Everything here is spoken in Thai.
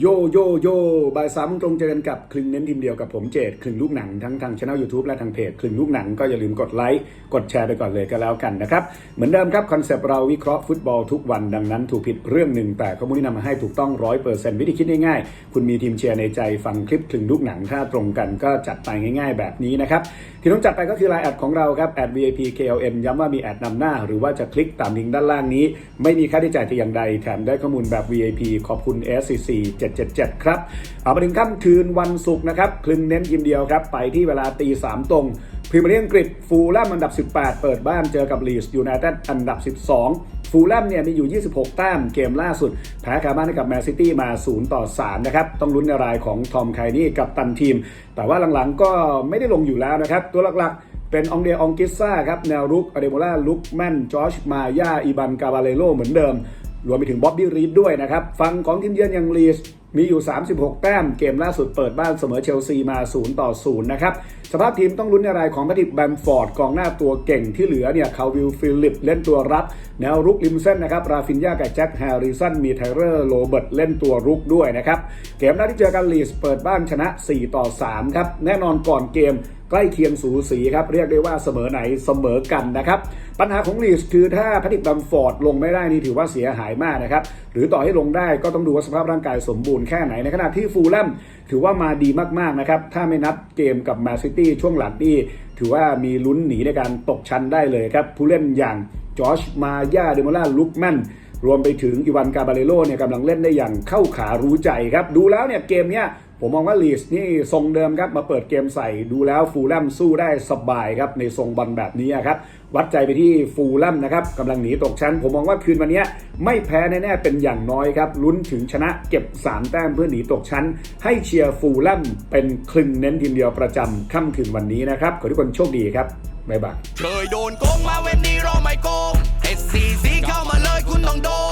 โยโยโยบ่ายสามตรงเจอกันกับคลึงเน้นทีมเดียวกับผมเจดคลึงลูกหนังทั้งทางช่อง YouTube และทางเพจคลึงลูกหนังก็อย่าลืมกดไลค์กดแชร์ไปก่อนเลยก็แล้วกันนะครับ เหมือนเดิมครับคอนเซปต์เราวิเคราะห์ฟุตบอลทุกวันดังนั้นถูกผิดเรื่องหนึ่งแต่ข้อมูลที่นำมาให้ถูกต้องร้อยเปอร์เซ็นต์วิธีคิดง่ายๆ คุณมีทีมเชียร์ในใจฟังคลิปคลึงลูกหนังถ้าตรงกันก็จัดไปง่าย ๆ แบบนี้นะครับที่ต้องจัดไปก็คือไลน์แอดของเราครับแอด VIP KLM ย้ำว่ามีแอดนำหน้า หรือว่าจะคลิกตามลิงก์ด้านล่างนี้ ไม่มีค่าใช้จ่ายแต่อย่างใดแถมได้ข้อมูลแบบ VIP ขอบคุณ SCC 777 ครับ เอามาถึงค่ำคืนวันศุกร์นะครับคลึงเน้นทีมเดียวครับ ไปที่เวลาตีสามตรงพรีเมียร์ลีกอังกฤษฟูลแลมอันดับ 18 เปิดบ้านเจอกับลีสยูไนเต็ดอันดับ 12 ฟูลแลมเนี่ยมีอยู่ 26 แต้มเกมล่าสุด แพ้คาบ้านให้กับแมนซิตี้มา 0 ต่อ 3 นะครับ ต้องลุ้นในรายของทอมไคนี่กับตันทีม แต่ว่าหลังๆก็ไม่ได้ลงอยู่แล้วนะครับ ตัวหลักๆ เป็นองเดียองกิซ่าครับ แนวรุกอเดโมล่าลุกแมนจอชมาย่าอีบันกาบาเลโลเหมือนเดิม รวมไปถึงบ๊อบบี้รีดด้วยนะครับ ฟังของทีมเยือนอย่างลีส มีอยู่ 36 แต้ม เกมล่าสุดเปิดบ้านเสมอเชลซีมา 0 ต่อ 0 นะครับ สภาพทีมต้องลุ้นในรายของแพทริกแบมฟอร์ดกองหน้าตัวเก่งที่เหลือเนี่ยคาวิลฟิลิปเล่นตัวรับ แนวรุกริมเส้นนะครับราฟินยากับแจ็คแฮร์ริสันมีไทเรอร์โรเบิร์ตเล่นตัวรุกด้วยนะครับเกมแรกที่เจอกันลีสเปิดบ้านชนะ 4 ต่อ 3 ครับ แน่นอนก่อนเกมใกล้เคียงสูสีครับ เรียกได้ว่าเสมอไหนเสมอกันนะครับ ปัญหาของลีสคือถ้าแพทริกบัมฟอร์ดลงไม่ได้นี่ถือว่าเสียหายมากนะครับ หรือต่อให้ลงได้ก็ต้องดูว่าสภาพร่างกายสมบูรณ์แค่ไหนในขณะที่ฟูลแลมถือว่ามาดีมากๆนะครับถ้าไม่นับเกมกับแมนซิตีช่วงหลังนี่ถือว่ามีลุ้นหนีในการตกชั้นได้เลยครับ ผู้เล่นอย่างจอชมาย่าเดโมล่าลุกแมนรวมไปถึงอีวานกาบาเลโลเนี่ยกำลังเล่นได้อย่างเข้าขารู้ใจครับ ดูแล้วเนี่ยเกมเนี้ย ผมมองว่าลีสนี่ทรงเดิมครับมาเปิดเกมใส่ดูแล้วฟูลแลมสู้ได้สบายครับในทรงบอลแบบนี้ครับวัดใจไปที่ฟูลแลมนะครับกำลังหนีตกชั้น ผมมองว่าคืนวันนี้ไม่แพ้แน่ๆเป็นอย่างน้อยครับลุ้นถึงชนะเก็บ 3 แต้มเพื่อหนีตกชั้น ให้เชียร์ฟูลแลมเป็นคลึงเน้นทีมเดียวประจำค่ำคืนวันนี้นะครับขอทุกคนโชคดีครับบ๊ายบายเคยโดนโกงมาเว้นนี้เราไม่โกง SCC เข้ามาเลยคุณต้องโดน